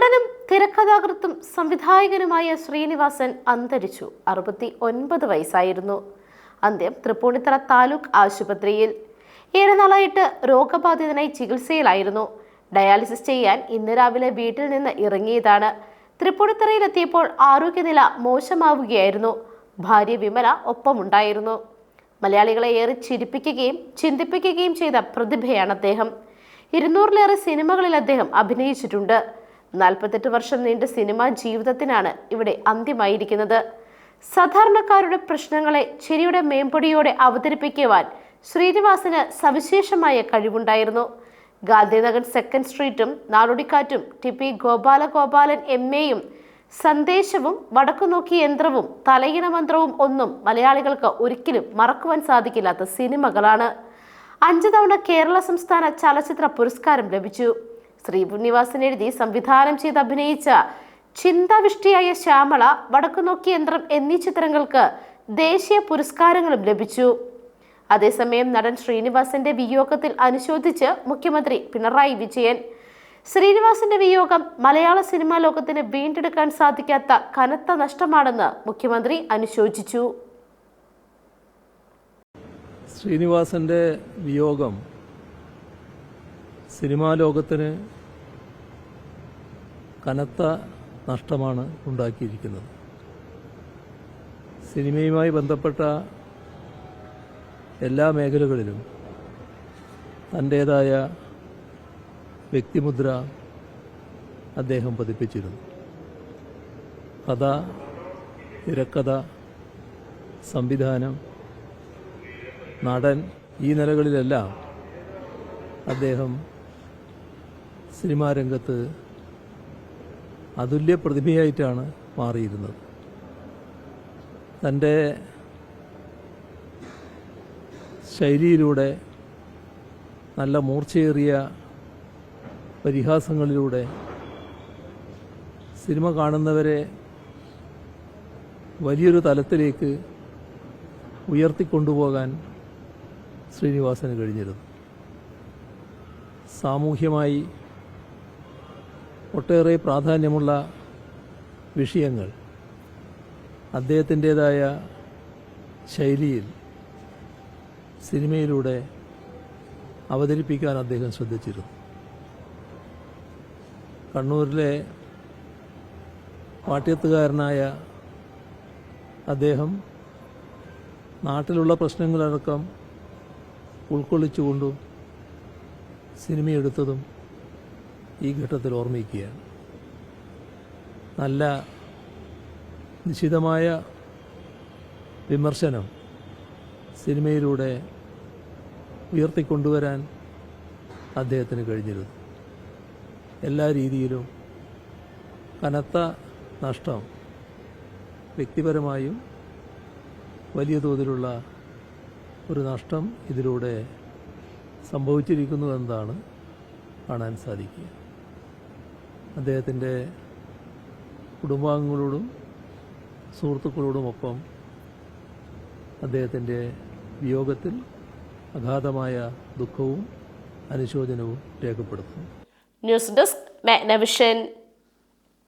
നടനും തിരക്കഥാകൃത്തും സംവിധായകനുമായ ശ്രീനിവാസൻ അന്തരിച്ചു. അറുപത്തി ഒൻപത് വയസ്സായിരുന്നു. അന്ത്യം തൃപ്പൂണിത്തറ താലൂക്ക് ആശുപത്രിയിൽ. ഏറെ നാളായിട്ട് രോഗബാധിതനായി ചികിത്സയിലായിരുന്നു. ഡയാലിസിസ് ചെയ്യാൻ ഇന്ന് രാവിലെ വീട്ടിൽ നിന്ന് ഇറങ്ങിയതാണ്. തൃപ്പൂണിത്തറയിലെത്തിയപ്പോൾ ആരോഗ്യനില മോശമാവുകയായിരുന്നു. ഭാര്യ വിമല ഒപ്പമുണ്ടായിരുന്നു. മലയാളികളെ ഏറെ ചിരിപ്പിക്കുകയും ചിന്തിപ്പിക്കുകയും ചെയ്ത പ്രതിഭയാണ് അദ്ദേഹം. ഇരുന്നൂറിലേറെ സിനിമകളിൽ അദ്ദേഹം അഭിനയിച്ചിട്ടുണ്ട്. നാൽപ്പത്തെട്ട് വർഷം നീണ്ട സിനിമാ ജീവിതത്തിനാണ് ഇവിടെ അന്ത്യമായിരിക്കുന്നത്. സാധാരണക്കാരുടെ പ്രശ്നങ്ങളെ ചിരിയുടെ മേമ്പൊടിയോടെ അവതരിപ്പിക്കുവാൻ ശ്രീനിവാസന് സവിശേഷമായ കഴിവുണ്ടായിരുന്നു. ഗാന്ധിനഗർ സെക്കൻഡ് സ്ട്രീറ്റും നാടോടിക്കാറ്റും ടി പി ഗോപാലഗോപാലൻ എം എയും സന്ദേശവും വടക്കുനോക്കി യന്ത്രവും തലയിണ മന്ത്രവും ഒന്നും മലയാളികൾക്ക് ഒരിക്കലും മറക്കുവാൻ സാധിക്കില്ലാത്ത സിനിമകളാണ്. അഞ്ചു തവണ കേരള സംസ്ഥാന ചലച്ചിത്ര പുരസ്കാരം ലഭിച്ചു. ശ്രീനിവാസൻ എഴുതി സംവിധാനം ചെയ്ത് അഭിനയിച്ച ചിന്താവിഷ്ടിയായ ശ്യാമള വടക്കുനോക്കി യന്ത്രം എന്നീ ചിത്രങ്ങൾക്ക് ദേശീയ പുരസ്കാരങ്ങളും ലഭിച്ചു. അതേസമയം നടൻ ശ്രീനിവാസന്റെ വിയോഗത്തിൽ അനുശോചിച്ച് മുഖ്യമന്ത്രി പിണറായി വിജയൻ. ശ്രീനിവാസന്റെ വിയോഗം മലയാള സിനിമാ ലോകത്തിന് വീണ്ടെടുക്കാൻ സാധിക്കാത്ത കനത്ത നഷ്ടമാണെന്ന് മുഖ്യമന്ത്രി അനുശോചിച്ചു. ശ്രീനിവാസന്റെ വിയോഗം സിനിമാ ലോകത്തിന് കനത്ത നഷ്ടമാണ് ഉണ്ടാക്കിയിരിക്കുന്നത്. സിനിമയുമായി ബന്ധപ്പെട്ട എല്ലാ മേഖലകളിലും തന്റേതായ വ്യക്തിമുദ്ര അദ്ദേഹം പതിപ്പിച്ചിരുന്നു. കഥ തിരക്കഥ സംവിധാനം നടൻ ഈ നിലകളിലെല്ലാം അദ്ദേഹം സിനിമാ രംഗത്ത് അതുല്യ പ്രതിഭയായിട്ടാണ് മാറിയിരുന്നത്. തന്റെ ശൈലിയിലൂടെ നല്ല മൂർച്ചയേറിയ പരിഹാസങ്ങളിലൂടെ സിനിമ കാണുന്നവരെ വലിയൊരു തലത്തിലേക്ക് ഉയർത്തിക്കൊണ്ടുപോകാൻ ശ്രീനിവാസന് കഴിഞ്ഞിരുന്നു. സാമൂഹ്യമായി ഒട്ടേറെ പ്രാധാന്യമുള്ള വിഷയങ്ങൾ അദ്ദേഹത്തിന്റെതായ ശൈലിയിൽ സിനിമയിലൂടെ അവതരിപ്പിക്കാൻ അദ്ദേഹം ശ്രദ്ധിച്ചിരുന്നു. കണ്ണൂരിലെ പാട്യത്തുകാരനായ അദ്ദേഹം നാട്ടിലുള്ള പ്രശ്നങ്ങളടക്കം ഉൾക്കൊള്ളിച്ചുകൊണ്ടും സിനിമയെടുത്തതും ഈ ഘട്ടത്തിൽ ഓർമ്മിക്കുകയാണ് നല്ല നിശിതമായ വിമർശനം സിനിമയിലൂടെ ഉയർത്തിക്കൊണ്ടുവരാൻ അദ്ദേഹത്തിന് കഴിഞ്ഞിരുന്നു. എല്ലാ രീതിയിലും കനത്ത നഷ്ടം വ്യക്തിപരമായും വലിയ തോതിലുള്ള ഒരു നഷ്ടം ഇതിലൂടെ സംഭവിച്ചിരിക്കുന്നു എന്നതാണ് കാണാൻ സാധിക്കുക. അദ്ദേഹത്തിന്റെ കുടുംബാംഗങ്ങളോടും സുഹൃത്തുക്കളോടുമൊപ്പം അദ്ദേഹത്തിന്റെ വിയോഗത്തിൽ അഗാധമായ ദുഃഖവും അനുശോചനവും രേഖപ്പെടുത്തുന്നു. News desk Magnavision